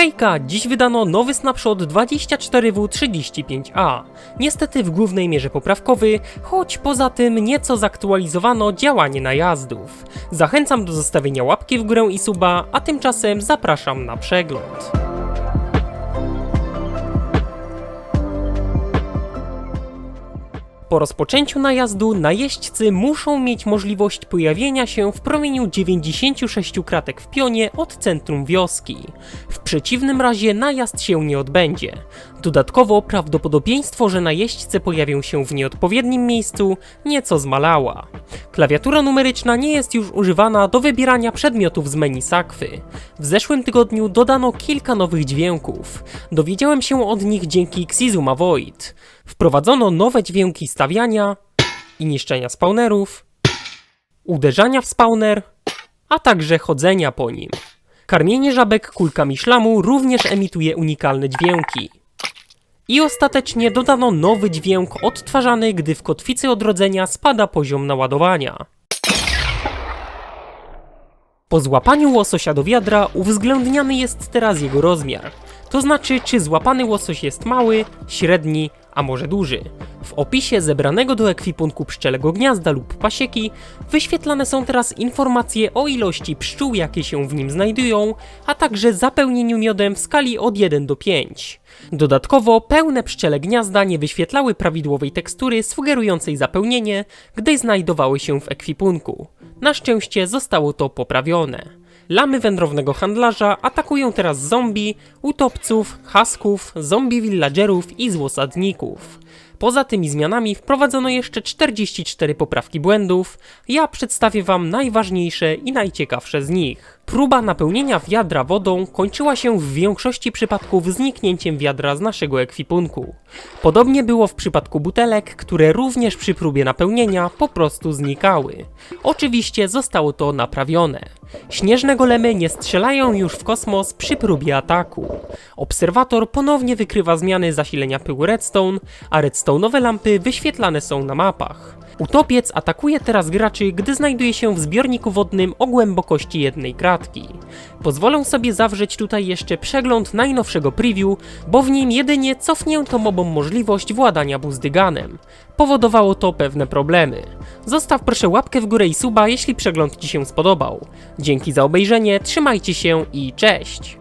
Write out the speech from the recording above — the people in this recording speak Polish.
Hejka, dziś wydano nowy snapshot 24W35A. Niestety w głównej mierze poprawkowy, choć poza tym nieco zaktualizowano działanie najazdów. Zachęcam do zostawienia łapki w górę i suba, a tymczasem zapraszam na przegląd. Po rozpoczęciu najazdu najeźdźcy muszą mieć możliwość pojawienia się w promieniu 96 kratek w pionie od centrum wioski. W przeciwnym razie najazd się nie odbędzie. Dodatkowo prawdopodobieństwo, że najeźdźcy pojawią się w nieodpowiednim miejscu, nieco zmalała. Klawiatura numeryczna nie jest już używana do wybierania przedmiotów z menu sakwy. W zeszłym tygodniu dodano kilka nowych dźwięków. Dowiedziałem się od nich dzięki Xizuma Void. Wprowadzono nowe dźwięki stawiania i niszczenia spawnerów, uderzania w spawner, a także chodzenia po nim. Karmienie żabek kulkami szlamu również emituje unikalne dźwięki. I ostatecznie dodano nowy dźwięk odtwarzany, gdy w kotwicy odrodzenia spada poziom naładowania. Po złapaniu łososia do wiadra uwzględniany jest teraz jego rozmiar. To znaczy, czy złapany łosoś jest mały, średni, a może duży. W opisie zebranego do ekwipunku pszczelego gniazda lub pasieki wyświetlane są teraz informacje o ilości pszczół, jakie się w nim znajdują, a także zapełnieniu miodem w skali od 1 do 5. Dodatkowo pełne pszczele gniazda nie wyświetlały prawidłowej tekstury sugerującej zapełnienie, gdy znajdowały się w ekwipunku. Na szczęście zostało to poprawione. Lamy wędrownego handlarza atakują teraz zombie, utopców, hasków, zombie villagerów i złosadników. Poza tymi zmianami wprowadzono jeszcze 44 poprawki błędów. Ja przedstawię Wam najważniejsze i najciekawsze z nich. Próba napełnienia wiadra wodą kończyła się w większości przypadków zniknięciem wiadra z naszego ekwipunku. Podobnie było w przypadku butelek, które również przy próbie napełnienia po prostu znikały. Oczywiście zostało to naprawione. Śnieżne golemy nie strzelają już w kosmos przy próbie ataku. Obserwator ponownie wykrywa zmiany zasilenia pyłu redstone, a redstone'owe lampy wyświetlane są na mapach. Utopiec atakuje teraz graczy, gdy znajduje się w zbiorniku wodnym o głębokości jednej kratki. Pozwolę sobie zawrzeć tutaj jeszcze przegląd najnowszego preview, bo w nim jedynie cofnięto mobom możliwość władania buzdyganem. Powodowało to pewne problemy. Zostaw proszę łapkę w górę i suba, jeśli przegląd Ci się spodobał. Dzięki za obejrzenie, trzymajcie się i cześć!